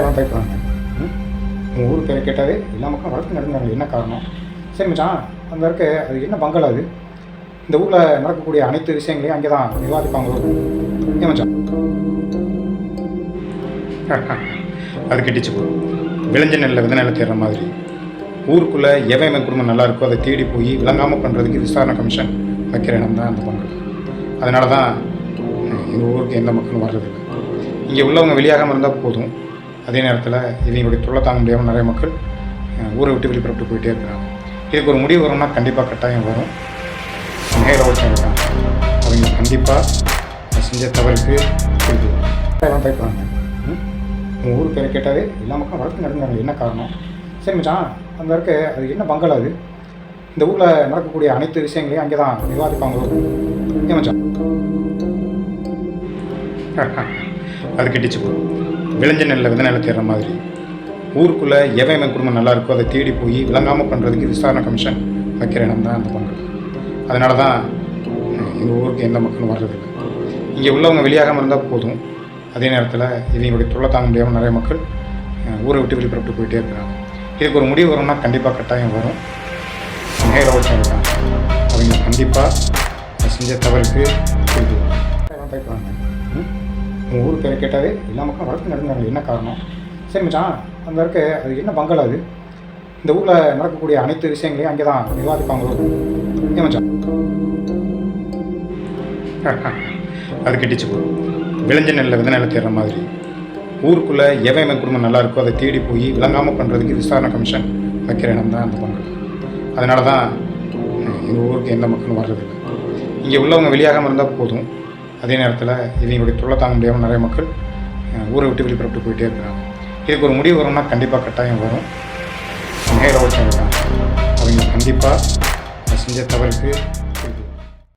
எல்லாம் பயப்படுறாங்க உங்கள் ஊர் பேர் கேட்டாவே எல்லா மக்களும் வழக்கு நடந்தாங்க. என்ன காரணம்? சரி மச்சான் அங்கே இருக்க அது என்ன பங்களா அது? இந்த ஊரில் நடக்கக்கூடிய அனைத்து விஷயங்களையும் அங்கே தான் விவாதிப்பாங்களோ ஏன் மச்சான்? அது கெட்டிச்சு போ. விளைஞ்ச நெல்லில் வித நிலை தேடுற மாதிரி. ஊருக்குள்ளே எவன் எவன் குடும்பம் நல்லா இருக்கோ அதை தேடி போய் விளங்காமல் பண்ணுறதுக்கு விசாரணை கமிஷன் வைக்கிற இடம் தான் அந்த பங்கு அதனால தான் எங்கள் ஊருக்கு எந்த மக்களும் வர்றதில்லை. இங்கே உள்ளவங்க வெளியாகாமல் இருந்தால் போதும். அதே நேரத்தில் இவங்களுடைய தொல்லை தாங்க முடியாமல் நிறைய மக்கள் ஊரை விட்டு வெளிப்புறப்பட்டு போயிட்டே இருக்கிறாங்க இதுக்கு ஒரு முடிவு வரும்னா கண்டிப்பாக கட்டாயம் வரும். நேர ஓட்டம் இருக்காங்க அவங்க கண்டிப்பாக செஞ்ச தவறுக்கு திருப்பி எல்லாம் பயப்படுறாங்க உங்கள் ஊர் பேரை கேட்டாவே எல்லா மக்களும் வளர்த்து நடந்தாங்க என்ன காரணம்? சரி மச்சான் அந்த இருக்க அது என்ன பங்களா அது? இந்த ஊரில் நடக்கக்கூடிய அனைத்து விஷயங்களையும் அங்கே தான் விவாதிப்பாங்க ஏன் மச்சான்? அது கெட்டிச்சு போகிறோம் விளைஞ்ச நெல்லில் வித நெல்லை தேடுற மாதிரி. ஊருக்குள்ளே எவன் எவன் குடும்பம் நல்லா இருக்கோ அதை தேடி போய் விளங்காமல் பண்ணுறதுக்கு விசாரணை கமிஷன் வைக்கிற இடம் தான் அந்த பங்கு. அதனால தான் எங்கள் ஊருக்கு எந்த மக்களும் வர்றதில்லை இங்கே உள்ளவங்க வெளியாகாமல் இருந்தால் போதும். அதே நேரத்தில் இவங்களுடைய தொல்லை தாங்க முடியாமல் நிறைய மக்கள் ஊரை விட்டு வெளிப்பட்டு போயிட்டே இருக்கிறாங்க. இதுக்கு ஒரு முடிவு வரும்னா கண்டிப்பாக கட்டாயம் வரும். நேர ஓட்டம் இருக்காங்க அவங்க கண்டிப்பாக செஞ்ச தவறுக்கு திருப்பி எல்லாம் உங்கள் ஊர் பேரை கேட்டாவே எல்லா மக்களும் வளர்த்து நடந்தாங்க என்ன காரணம்? சரி மச்சான் அங்கே இருக்க அது என்ன பங்களா அது? இந்த ஊரில் நடக்கக்கூடிய அனைத்து விஷயங்களையும் அங்கே தான் விவாதிப்பாங்களோ ஏன் மச்சான்? அது கெட்டிச்சு போ. விளைஞ்ச நெல்லில் வித நிலை தேடுற மாதிரி. ஊருக்குள்ளே எவன் எவன் குடும்பம் நல்லா இருக்கோ அதை தேடி போய் விளங்காமல் பண்ணுறதுக்கு விசாரணை கமிஷன் வைக்கிற இடம் தான் அந்த பங்களா அதனால தான் எங்கள் ஊருக்கு எந்த மக்களும் வர்றதில்லை. இங்கே உள்ளவங்க வெளியாகாமல் இருந்தால் போதும். அதே நேரத்தில் இவங்களுடைய தொல்லை தாங்க முடியாமல் நிறைய மக்கள் ஊரை விட்டு வெளிப்புறப்பட்டு போயிட்டே இருக்கிறாங்க. இதுக்கு ஒரு முடிவு வரும்னா கண்டிப்பாக கட்டாயம் வரும். நேர ஓட்டம் இருக்காங்க அவங்க கண்டிப்பாக செஞ்ச தவறுக்கு